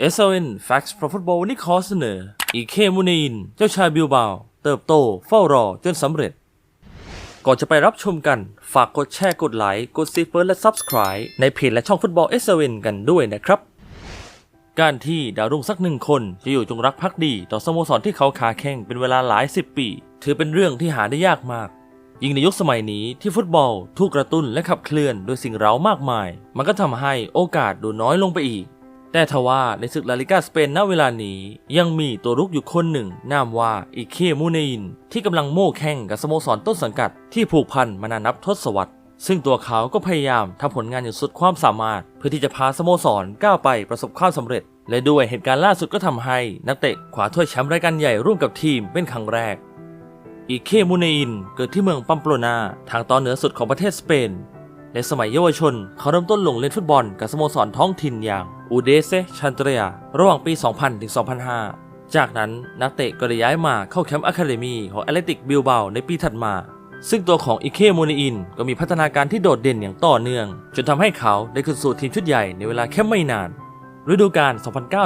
SLN Facts Pro Football วันนี้ขอเสนอ อีเคมูเนอินเจ้าชายบิลบาว เติบโต เฝ้ารอจนสำเร็จ ก่อนจะไปรับชมกัน ฝากกดแชร์กดไลค์ กดซีเฟิร์และ Subscribe ในเพจและช่องฟุตบอล SLN กันด้วยนะครับ การที่ดาวรุ่งสักหนึ่งคนจะอยู่จงรักภักดีต่อสโมสรที่เขาขาแข่งเป็นเวลาหลายสิบปี ถือเป็นเรื่องที่หาได้ยากมากยิ่งในยุคสมัยนี้ที่ฟุตบอลถูกกระตุ้นและขับเคลื่อนโดยสิ่งเร้ามากมาย มันก็ทำให้โอกาสดูน้อยลงไปอีก แต่ทว่าในศึกลาลิกาสเปนณเวลานี้ ยังมีตัวรุกอยู่คนหนึ่ง นามว่าอิเคมูเนอิน ที่กำลังโม่แข่งกับสโมสรต้นสังกัดที่ผูกพันมานานนับทศวรรษ ซึ่งตัวเขาก็พยายามทำผลงานอย่างสุดความสามารถ เพื่อที่จะพาสโมสรก้าวไปประสบความสำเร็จ และด้วยเหตุการณ์ล่าสุดก็ทำให้นักเตะขวาถ้วยแชมป์รายการใหญ่ร่วมกับทีมเป็นครั้งแรกอีเคมูเนอินเกิดที่เมืองปัมโปโลนาทางตอนเหนือสุดของประเทศสเปน ในสมัยเยาวชน เขาเริ่มต้นลงเล่นฟุตบอลกับสโมสรท้องถิ่นอย่างอูเดเซชันเตรียระหว่างปี 2000 ถึง 2005 จากนั้นนักเตะก็ได้ย้ายมาเข้าแคมป์อะคาเดมีของแอตเลติกบิลเบาในปีถัดมา ซึ่งตัวของอิเคมูเนอินก็มีพัฒนาการที่โดดเด่นอย่างต่อเนื่อง จนทำให้เขาได้ขึ้นสู่ทีมชุดใหญ่ในเวลาแค่ไม่นาน ฤดูกาล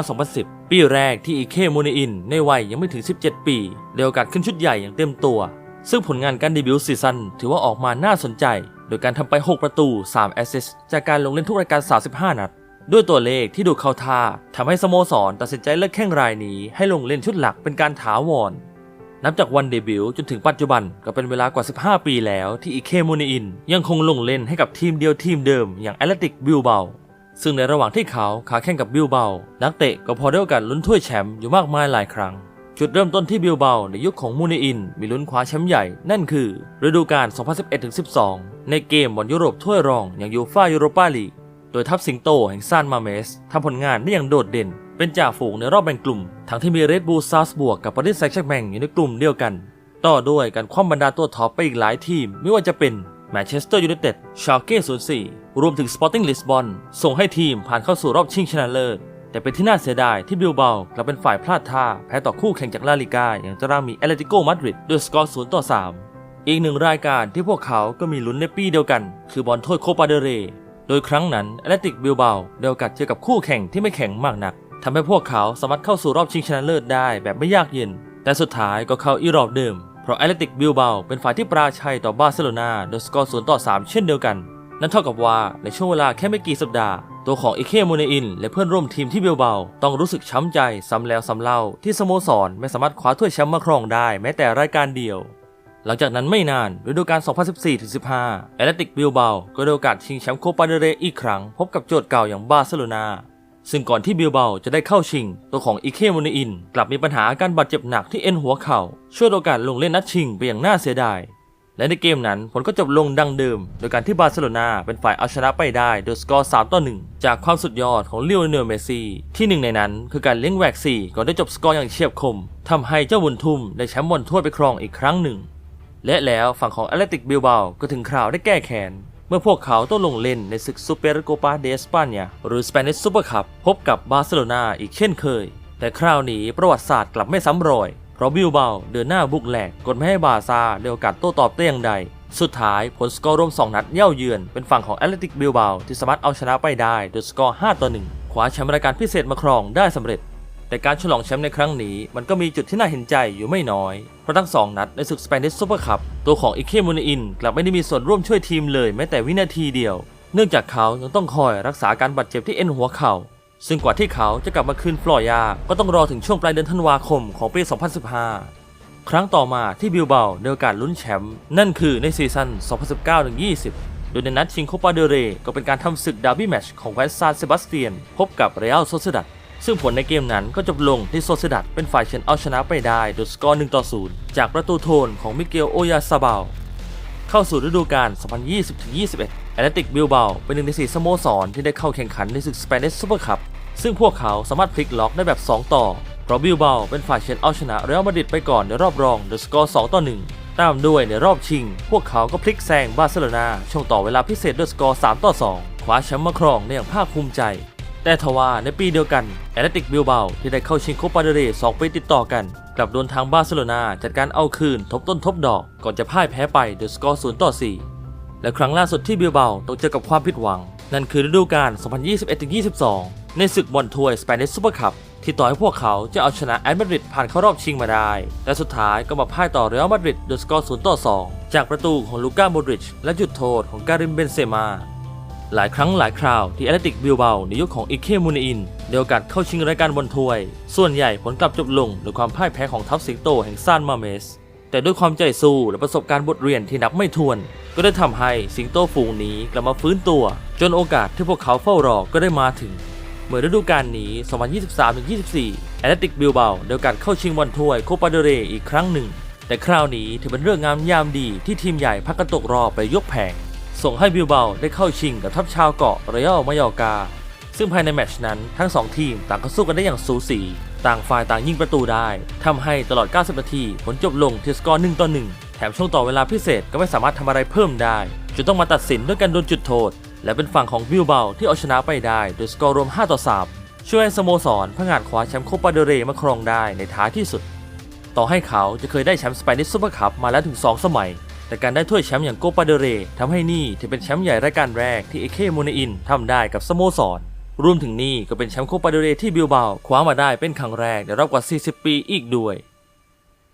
2009-2010 ปีแรกที่อีเคมูเนอินในวัยยังไม่ถึง 17 ปีได้โอกาสขึ้นชุดใหญ่อย่างเต็มตัว ซึ่งผลงานการเดบิวต์ซีซั่นถือว่าออกมาน่าสนใจ โดยการทำไป 6 ประตู 3 แอสซิสจากการลงเล่นทุกรายการ 35 นัด ด้วยตัวเลขที่ดูเข้าท่าทำให้สโมสรตัดสินใจเลิกแข่งรายนี้ให้ลงเล่นชุดหลักเป็นการถาวร นับจากวันเดบิวต์จนถึงปัจจุบันก็เป็นเวลากว่า 15 ปีแล้วที่อีเคมูนอิน ยังคงลงเล่นให้กับทีมเดียวทีมเดิมอย่างแอตเลติกบิลเบาซึ่งในระหว่างที่เขาขาแข่งกับบิลเบานักเตะก็พอได้โอกาสลุ้นถ้วยแชมป์อยู่มากมายหลายครั้ง จุดเริ่มต้นที่บิลเบาในยุคของมูเนอิน มีลุ้นคว้าแชมป์ใหญ่ นั่นคือ ฤดูกาล 2011-12 ในเกมบอลยุโรปถ้วยรองอย่างยูฟ่ายูโรปาลีก โดยทัพสิงโตแห่งซานมาเมสทำผลงานได้อย่างโดดเด่น เป็นจ่าฝูงในรอบแบ่งกลุ่ม ทั้งที่มีเรดบูลซาสบวกกับปารีสแซงต์แชร์แมงอยู่ในกลุ่มเดียวกัน ต่อด้วยการคว่ำบรรดาตัวท็อปไปอีกหลายทีม ไม่ว่าจะเป็นแมนเชสเตอร์ยูไนเต็ด ชาร์เก้04รวมถึงสปอร์ติ้งลิสบอนส่งให้ทีมผ่านเข้าสู่รอบชิงชนะเลิศ แต่เป็นที่น่าเสียดายที่บิลเบากลับเป็นฝ่ายพลาดท่า แพ้ต่อคู่แข่งจากลาลิกาอย่างจารามีแอตเลติโกมาดริดด้วยสกอร์0ต่อ3อีกหนึ่งรายการที่พวกเขาก็มีลุ้นในปีเดียวกัน คือบอลถ้วยโคปาเดเร โดยครั้งนั้นแอตเลติกบิลเบาได้โอกาสเจอกับคู่แข่งที่ไม่แข็งมากนักทำให้พวกเขาสามารถเข้าสู่รอบชิงชนะเลิศได้แบบไม่ยากเย็น แต่สุดท้ายก็เข้าอีรอบเดิม เพราะแอตเลติกบิลเบาเป็นฝ่ายที่ปราชัยต่อบาร์เซโลนาโดยสกอร์0ต่อ3เช่นเดียวกัน นั่นเท่ากับว่าในช่วงเวลาแค่ไม่กี่สัปดาห์ ตัวของอิเคมูเนอิน และเพื่อนร่วมทีมที่เบลเบา ต้องรู้สึกช้ำใจซ้ำแล้วซ้ำเล่า ที่สโมสรไม่สามารถคว้าถ้วยแชมป์มาครองได้แม้แต่รายการเดียว หลังจากนั้นไม่นานฤดูกาล 2014-15 แอตเลติกบิลเบาก็ได้โอกาสชิงแชมป์โคปาเดเรอีกครั้ง พบกับโจทย์เก่าอย่างบาร์เซโลนาซึ่งก่อนที่บิลเบาจะได้เข้าชิง ตัวของอิเคมูเนอิน กลับมีปัญหาอาการบาดเจ็บหนักที่เอ็นหัวเข่าช่วยโอกาสลงเล่นนัดชิงไปอย่างน่าเสียดาย และในเกมนั้นผลก็จบลงดังเดิม โดยการที่บาร์เซโลนาเป็นฝ่ายเอาชนะไปได้โดยสกอร์ 3 ต่อ 1 จากความสุดยอดของเลิโอเนลเมซี่ ที่หนึ่งในนั้นคือการเลี้ยงแหวก 4 ก่อนได้จบสกอร์อย่างเฉียบคมทำให้เจ้าบุญทุ่มได้แชมป์บอลถ้วยไปครองอีกครั้งหนึ่ง และแล้วฝั่งของแอตเลติกบิลเบาก็ถึงคราวได้แก้แค้นเมื่อพวกเขาต้องลงเล่นในศึกซูเปอร์โกปาเดสปาเนียหรือสเปนิชซูเปอร์คัพพบกับบาร์เซโลนาอีกเช่นเคย แต่คราวนี้ประวัติศาสตร์กลับไม่ซ้ำรอย ราะบิลเบาเดินหน้าบุกแหลกกดไม่ให้บาร์ซาได้โอกาสโต้ตอบได้อย่างใด สุดท้ายผลสกอร์รวม 2 นัดเย่าเยือนเป็นฝั่งของแอตเลติกบิลเบาที่สามารถเอาชนะไปได้โดยสกอร์ 5 ต่อ 1 คว้าแชมป์รายการพิเศษมาครองได้สำเร็จ แต่การฉลองแชมป์ในครั้งนี้มันก็มีจุดที่น่าเห็นใจอยู่ไม่น้อย เพราะทั้ง 2 นัดในศึกสเปนิชซูเปอร์คัพตัวของอิเคมูนอินกลับไม่ได้มีส่วนร่วมช่วยทีมเลยแม้แต่วินาทีเดียว เนื่องจากเขายังต้องคอยรักษาการบาดเจ็บที่เอ็นหัวเข่า ซึ่งกว่าที่เขาจะกลับมาคืนฟลอยา ก็ต้องรอถึงช่วงปลายเดือนธันวาคมของปี 2015 ครั้งต่อมาที่บิลเบาได้โอกาสลุ้นแชมป์นั่นคือในซีซั่น 2019-20 โดยในนัดชิงโคปาเดเรก็เป็นการทำศึกดาร์บี้แมชของแวนซานเซบาสเตียน พบกับเรอัลโซเซดัดซึ่งผลในเกมนั้นก็จบลงที่โซเซดัดเป็นฝ่ายเชนเอาชนะไปได้โดยสกอร์1ต่อ0จากประตูโทนของมิเกลโอยาซาบาล เข้าสู่ฤดูกาล 2020-21แอตเลติกบิลเบาเป็นหนึ่งในสี่สโมสรที่ได้เข้าแข่งขันในศึกสเปนิชซูเปอร์คัพซึ่งพวกเขาสามารถพลิกล็อกได้แบบ 2 ต่อ เพราะบิลเบาเป็นฝ่ายเช็ดเอาชนะเรอัลมาดริดไปก่อนในรอบรองโดยสกอร์2ต่อ1ตามด้วยในรอบชิง พวกเขาก็พลิกแซงบาร์เซโลนาช่วงต่อเวลาพิเศษด้วยสกอร์3ต่อ2คว้าแชมป์มาครองได้อย่างภาคภูมิใจ แต่ทว่าในปีเดียวกันแอตเลติกบิลเบาที่ได้เข้าชิงโคปาเดเร2ปีติดต่อกัน กลับโดนทางบาร์เซโลนาจัดการเอาคืนทบต้นทบดอกก่อนจะพ่ายแพ้ไปโดยสกอร์0ต่อ 4 และครั้งล่าสุดที่บิลเบาต้องเจอกับความผิดหวัง นั่นคือฤดูกาล 2021-22 ในศึกบอลถ้วยสเปนิชซูเปอร์คัพที่ต่อให้พวกเขาจะเอาชนะแอตมาดริดผ่านเข้ารอบชิงมาได้ แต่สุดท้ายก็มาพ่ายต่อเรอัลมาดริดโดยสกอร์ 0 ต่อ 2 จากประตูของลูก้าโมดริช และจุดโทษของการิมเบนเซมา หลายครั้งหลายคราวที่แอตเลติกบิลเบาในยุคของอิเคมูนอิน ได้โอกาสเข้าชิงรายการบอลถ้วย ส่วนใหญ่ผลกลับจบลงด้วยความพ่ายแพ้ของทัพสิงโตแห่งซานมาเมส แต่ด้วยความใจสู้และประสบการณ์บทเรียนที่นับไม่ถ้วน ก็ได้ทำให้สิงโตฝูงนี้กลับมาฟื้นตัว จนโอกาสที่พวกเขาเฝ้ารอก็ได้มาถึง เมื่อฤดูกาลนี้ 2023-24 แอตเลติกบิลเบาได้โอกาสเข้าชิงบอลถ้วยโคปาเดเรอีกครั้งหนึ่ง แต่คราวนี้ถือเป็นเรื่องงามยามดีที่ทีมใหญ่พักกันตกรอบไปยกแผงส่งให้บิลเบาได้เข้าชิงกับทัพชาวเกาะเรอัลมายอกา ซึ่งภายในแมตชนั้นทั้ง 2 ทีมต่างก็สู้กันได้อย่างสูสี ต่างฝ่ายต่างยิงประตูได้ทำให้ตลอด 90 นาที ผลจบลงที่สกอร์1ต่อ1แถมช่วงต่อเวลาพิเศษก็ไม่สามารถทำอะไรเพิ่มได้จนต้องมาตัดสินด้วยการโดนจุดโทษ และเป็นฝั่งของบิลเบาที่เอาชนะไปได้โดยสกอร์รวม 5 ต่อ 3 ช่วยสโมสรพงาดคว้าแชมป์โคปาเดเรมาครองได้ในท้ายที่สุด ต่อให้เขาจะเคยได้แชมป์สเปนิชซูเปอร์คัพมาแล้วถึง 2 สมัยแต่การได้ถ้วยแชมป์อย่างโกปาเดเรทำให้นี่ถือเป็นแชมป์ใหญ่รายการแรกที่เอเคมูนอินทำได้กับสโมสร รวมถึงนี่ก็เป็นแชมป์โคปาเดเรที่บิลเบาคว้ามาได้เป็นครั้งแรกในรอบกว่า 40 ปีอีกด้วย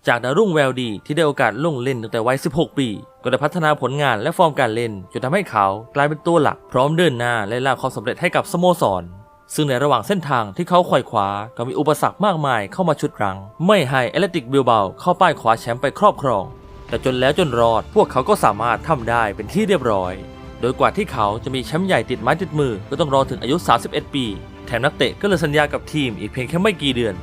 จากดาวรุ่งแววดีที่ได้โอกาสลงเล่นตั้งแต่วัย 16 ปี ก็ได้พัฒนาผลงานและฟอร์มการเล่นจนทำให้เขากลายเป็นตัวหลักพร้อมเดินหน้าและลาความสำเร็จให้กับสโมสรซึ่งในระหว่างเส้นทางที่เขาไขว่คว้าก็มีอุปสรรคมากมายเข้ามาชุดรัง ไม่ให้แอเลติกบิลเบาเข้าป้ายคว้าแชมป์ไปครอบครอง แต่จนแล้วจนรอดพวกเขาก็สามารถทำได้เป็นที่เรียบร้อย โดยกว่าที่เขาจะมีแชมป์ใหญ่ติดไม้ติดมือก็ต้องรอถึงอายุ 31 ปี แถมนักเตะก็เลยสัญญากับทีมอีกเพียงแค่ไม่กี่เดือน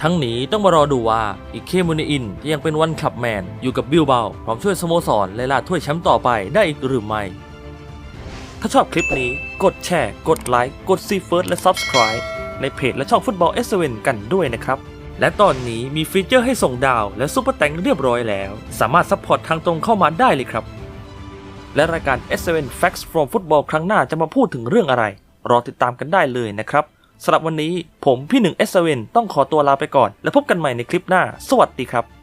ทั้งนี้ต้องมารอดูว่าอีกเคมูนอินจะยังเป็นวันคลับแมน อยู่กับบิลเบาพร้อมช่วยสโมสรและลาถ้วยแชมป์ต่อไปได้อีกหรือไม่ ถ้าชอบคลิปนี้กดแชร์ กดไลค์กดซีเฟิร์สและ Subscribe ในเพจและช่องฟุตบอลเอสเวนกันด้วยนะครับและตอนนี้มีฟีเจอร์ให้ส่งดาวและซุปเปอร์แตงเรียบร้อยแล้ว สามารถซัพพอร์ตทางตรงเข้ามาได้เลยครับ และรายการ S7 Facts from Football ครั้งหน้าจะมาพูดถึงเรื่องอะไร รอติดตามกันได้เลยนะครับสำหรับวันนี้ผมพี่หนึ่ง S7 ต้องขอตัวลาไปก่อน และพบกันใหม่ในคลิปหน้า สวัสดีครับ